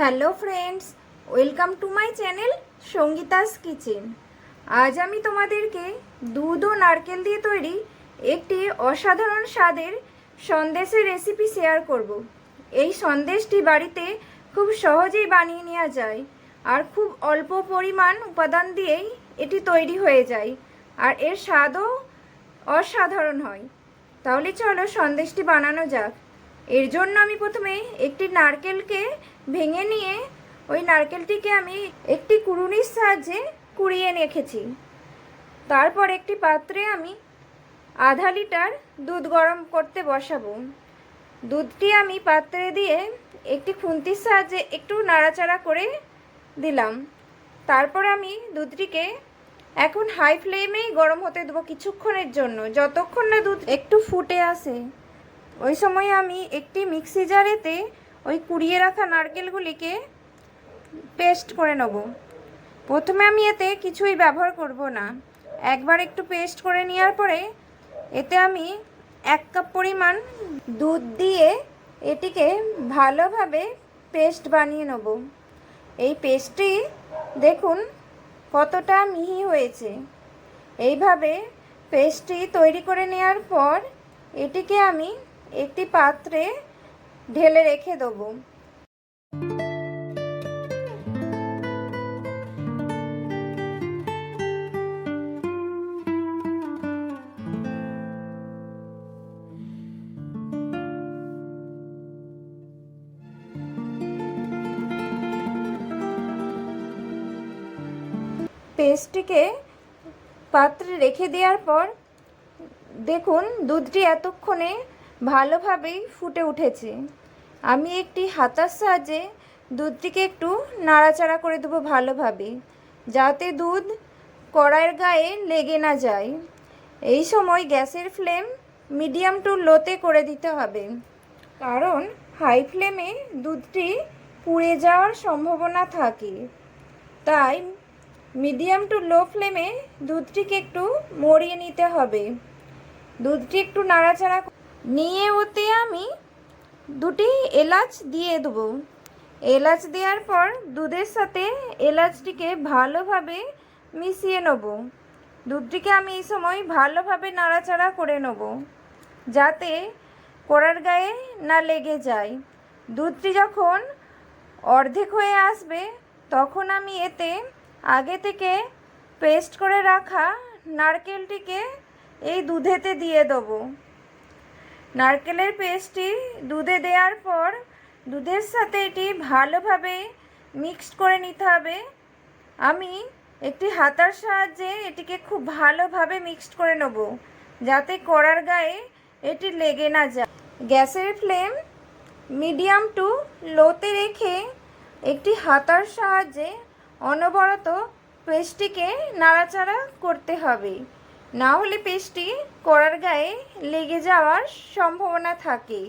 Hello friends, welcome to my channel Sangeeta's kitchen. আজ আমি তোমাদেরকে দুধ ও নারকেল দিয়ে তৈরি একটি অসাধারণ স্বাদের সন্দেশের রেসিপি শেয়ার করব। এই সন্দেশটি বাড়িতে খুব সহজেই বানিয়ে নেওয়া যায় আর খুব অল্প পরিমাণ উপাদান দিয়েই এটি তৈরি হয়ে যায় আর এর স্বাদও অসাধারণ হয়। তাহলে চলো সন্দেশটি বানানো যাক। এর জন্য আমি প্রথমে একটি নারকেলকে ভেঙে নিয়ে ওই নারকেলটিকে আমি একটি কুড়ুনির সাহায্যে কুড়িয়ে রেখেছি। তারপর একটি পাত্রে আমি আধা লিটার দুধ গরম করতে বসাবো। দুধটি আমি পাত্রে দিয়ে একটি খুন্তির সাহায্যে একটু নাড়াচাড়া করে দিলাম। তারপর আমি দুধটিকে এখন হাই ফ্লেমেই গরম হতে দেবো কিছুক্ষণের জন্য, যতক্ষণ না দুধ একটু ফুটে আসে। ওই সময় আমি একটি মিক্সি জারেতে ওই কুড়িয়ে রাখা নারকেলগুলিকে পেস্ট করে নেব। প্রথমে আমি এতে কিছুই ব্যবহার করব না। একবার একটু পেস্ট করে নেওয়ার পরে এতে আমি এক কাপ পরিমাণ দুধ দিয়ে এটিকে ভালোভাবে পেস্ট বানিয়ে নেব। এই পেস্টটি দেখুন কতটা মিহি হয়েছে। এইভাবে পেস্টটি তৈরি করে নেওয়ার পর এটিকে আমি একটি পাত্রে ঢেলে রেখে দেবো। পেস্টটিকে পাত্রে রেখে দেওয়ার পর দেখুন দুধটি এতক্ষণে ভালোভাবেই ফুটে উঠেছে। আমি একটি হাতার সাহায্যে দুধটিকে একটু নাড়াচাড়া করে দেবো ভালোভাবে, যাতে দুধ কড়াইয়ের গায়ে লেগে না যায়। এই সময় গ্যাসের ফ্লেম মিডিয়াম টু লোতে করে দিতে হবে, কারণ হাই ফ্লেমে দুধটি পুড়ে যাওয়ার সম্ভাবনা থাকে। তাই মিডিয়াম টু লো ফ্লেমে দুধটিকে একটু মরিয়ে নিতে হবে। দুধটি একটু নাড়াচাড়া নিয়ে ওতে আমি দুটি এলাচ দিয়ে দেবো। এলাচ দেওয়ার পর দুধের সাথে এলাচটিকে ভালোভাবে মিশিয়ে নেব। দুধটিকে আমি এই সময় ভালোভাবে নাড়াচাড়া করে নেব যাতে কড়ার গায়ে না লেগে যায়। দুধটি যখন অর্ধেক হয়ে আসবে, তখন আমি এতে আগে থেকে পেস্ট করে রাখা নারকেলটিকে এই দুধেতে দিয়ে দেবো। নারকেলের পেস্টটি দুধে দেওয়ার পর দুধের সাথে এটি ভালোভাবে মিক্সড করে নিতে হবে। আমি একটি হাতার সাহায্যে এটিকে খুব ভালোভাবে মিক্সড করে নেব, যাতে কড়ার গায়ে এটি লেগে না যায়। গ্যাসের ফ্লেম মিডিয়াম টু লোতে রেখে একটি হাতার সাহায্যে অনবরত পেস্টটিকে নাড়াচাড়া করতে হবে। না হলে পেস্টটি কড়ার গায়ে লেগে যাওয়ার সম্ভাবনা থাকে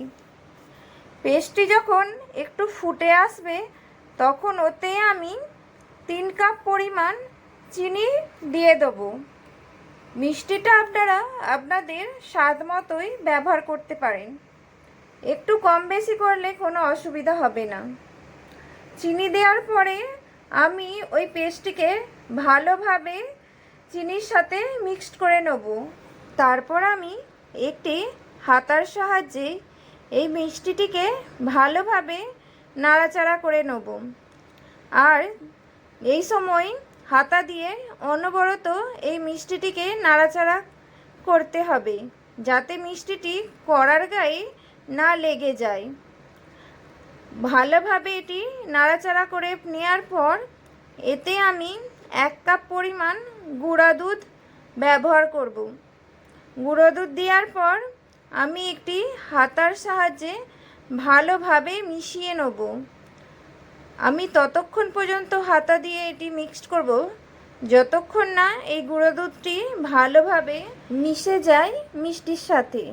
পেস্টটি যখন একটু ফুটে আসবে, তখন ওতে আমি তিন কাপ পরিমাণ চিনি দিয়ে দেবো। মিষ্টিটা আপনারা আপনাদের স্বাদ মতোই ব্যবহার করতে পারেন। একটু কম বেশি করলে কোনো অসুবিধা হবে না। চিনি দেওয়ার পরে আমি ওই পেস্টটিকে ভালোভাবে চিনির সাথে মিক্সড করে নেব। তারপর আমি একটি হাতার সাহায্যে এই মিষ্টিটিকে ভালোভাবে নাড়াচাড়া করে নেব। আর এই সময় হাতা দিয়ে অনবরত এই মিষ্টিটিকে নাড়াচাড়া করতে হবে, যাতে মিষ্টিটি কড়ার গায়ে না লেগে যায়। ভালোভাবে এটি নাড়াচাড়া করে নেওয়ার পর এতে আমি এক কাপ পরিমাণ গুঁড়া দুধ ব্যবহার করব। গুঁড়ো দুধ দেওয়ার পর আমি একটি হাতার সাহায্যে ভালোভাবে মিশিয়ে নেব। আমি ততক্ষণ পর্যন্ত হাতা দিয়ে এটি মিক্সড করব। যতক্ষণ না এই গুঁড়ো দুধটি ভালোভাবে মিশে যায় মিষ্টির সাথে।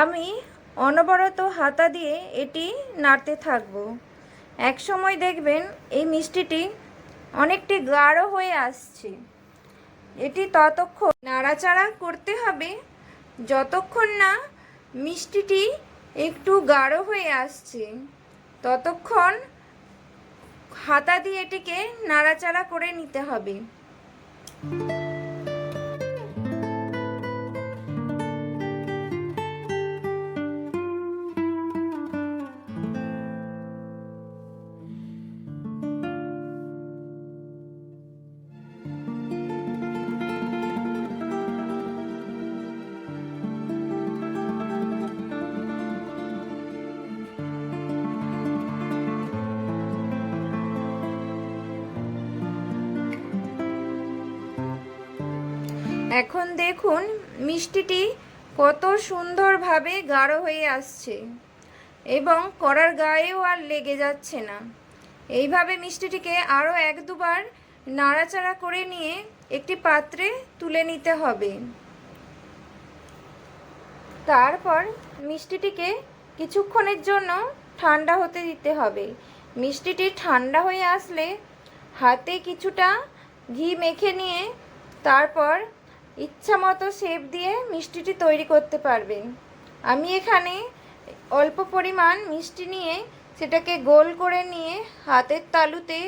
আমি অনবরত হাতা দিয়ে এটি নাড়তে থাকব। এক সময় দেখবেন এই মিষ্টিটি অনেকটি গাঢ় হয়ে আসছে। এটি ততক্ষণ নাড়াচাড়া করতে হবে যতক্ষণ না মিষ্টিটি একটু গাঢ় হয়ে আসছে। ততক্ষণ হাতা দিয়ে এটিকে নাড়াচাড়া করে নিতে হবে। এখন দেখুন, মিষ্টিটি কত সুন্দরভাবে গাঢ় হয়ে আসছে এবং কড়ার গায়েও আর লেগে যাচ্ছে না। এইভাবে মিষ্টিটিকে আরও এক দুবার নাড়াচাড়া করে নিয়ে একটি পাত্রে তুলে নিতে হবে। তারপর মিষ্টিটিকে কিছুক্ষণের জন্য ঠান্ডা হতে দিতে হবে। মিষ্টিটি ঠান্ডা হয়ে আসলে হাতে কিছুটা ঘি মেখে নিয়ে তারপর ইচ্ছা মতো শেপ দিয়ে মিষ্টিটি তৈরি করতে পারবেন। আমি এখানে অল্প পরিমাণ মিষ্টি নিয়ে সেটাকে গোল করে নিয়ে হাতের তালুতে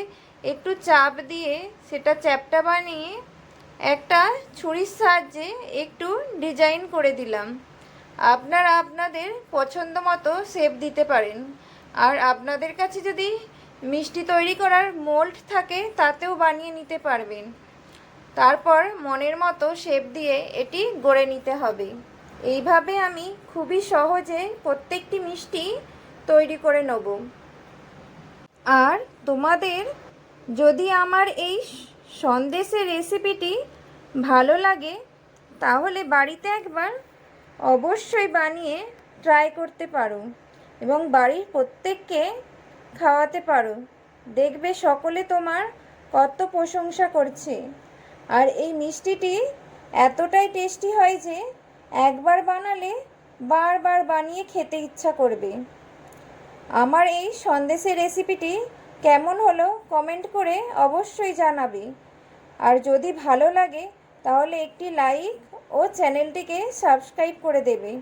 একটু চাপ দিয়ে সেটা চ্যাপটা বানিয়ে একটা ছুরির সাহায্যে একটু ডিজাইন করে দিলাম। আপনারা আপনাদের পছন্দ মতো শেপ দিতে পারেন। আর আপনাদের কাছে যদি মিষ্টি তৈরি করার মোল্ড থাকে তাতেও বানিয়ে নিতে পারবেন। তারপর মনের মতো শেপ দিয়ে এটি গড়ে নিতে হবে। এইভাবে আমি খুবই সহজে প্রত্যেকটি মিষ্টি তৈরি করে নেব। আর তোমাদের যদি আমার এই সন্দেশের রেসিপিটি ভালো লাগে, তাহলে বাড়িতে একবার অবশ্যই বানিয়ে ট্রাই করতে পারো এবং বাড়ির প্রত্যেককে খাওয়াতে পারো। দেখবে সকলে তোমার কত প্রশংসা করছে। আর এই মিষ্টিটি এতটাই টেস্টি হয় যে একবার বানালে বারবার বানিয়ে খেতে ইচ্ছা করবে। আমার এই সন্দেশের রেসিপিটি কেমন হলো কমেন্ট করে অবশ্যই জানাবে। আর যদি ভালো লাগে তাহলে একটি লাইক ও চ্যানেলটিকে সাবস্ক্রাইব করে দেবে।